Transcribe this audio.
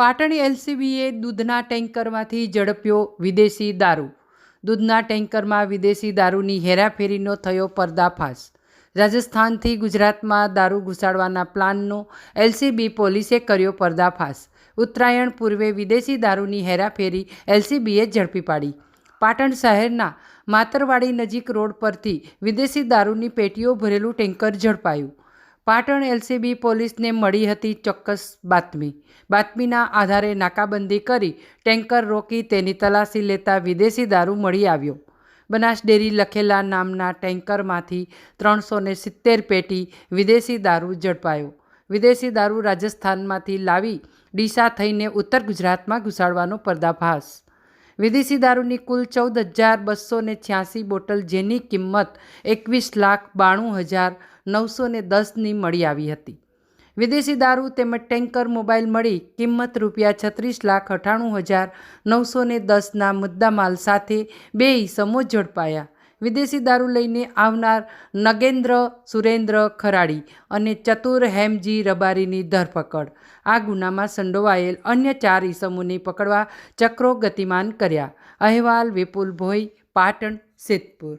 પાટણ એલસીબીએ દૂધના ટેન્કરમાંથી ઝડપ્યો વિદેશી દારૂ. દૂધના ટેન્કરમાં વિદેશી દારૂની હેરાફેરીનો થયો પર્દાફાશ. રાજસ્થાનથી ગુજરાતમાં દારૂ ઘુસાડવાના પ્લાનનો એલસીબી પોલીસે કર્યો પર્દાફાશ. ઉત્તરાયણ પૂર્વે વિદેશી દારૂની હેરાફેરી એલસીબીએ ઝડપી પાડી. પાટણ શહેરના માતરવાડી નજીક રોડ પરથી વિદેશી દારૂની પેટીઓ ભરેલું ટેન્કર ઝડપાયું. પાટણ એલસીબી પોલીસને મળી હતી ચોક્કસ બાતમી. બાતમીના આધારે નાકાબંધી કરી ટેન્કર રોકી તેની તલાશી લેતા વિદેશી દારૂ મળી આવ્યો. બનાસ ડેરી લખેલા નામના ટેન્કરમાંથી ત્રણસો ને સિત્તેર પેટી વિદેશી દારૂ ઝડપાયો. વિદેશી દારૂ રાજસ્થાનમાંથી લાવી ડીસા થઈને ઉત્તર ગુજરાતમાં ઘુસાડવાનો પર્દાફાશ. વિદેશી દારૂની કુલ ચૌદ હજાર બસો ને છ્યાસી બોટલ જેની કિંમત એકવીસ લાખ બાણું હજાર નવસો ને દસની મળી આવી હતી. વિદેશી દારૂ તેમજ ટેન્કર મોબાઈલ મળી કિંમત રૂપિયા છત્રીસ લાખ અઠ્ઠાણું હજાર નવસો ને દસના મુદ્દામાલ સાથે બે ઈસમો ઝડપાયા. વિદેશી દારૂ લઈને આવનાર નગેન્દ્ર સુરેન્દ્ર ખરાડી અને ચતુર હેમજી રબારીની ધરપકડ. આ ગુનામાં સંડોવાયેલ અન્ય ચાર ઈસમોને પકડવા ચક્રો ગતિમાન કર્યા. અહેવાલ વિપુલ ભોઈ પાટણ, સિદ્ધપુર.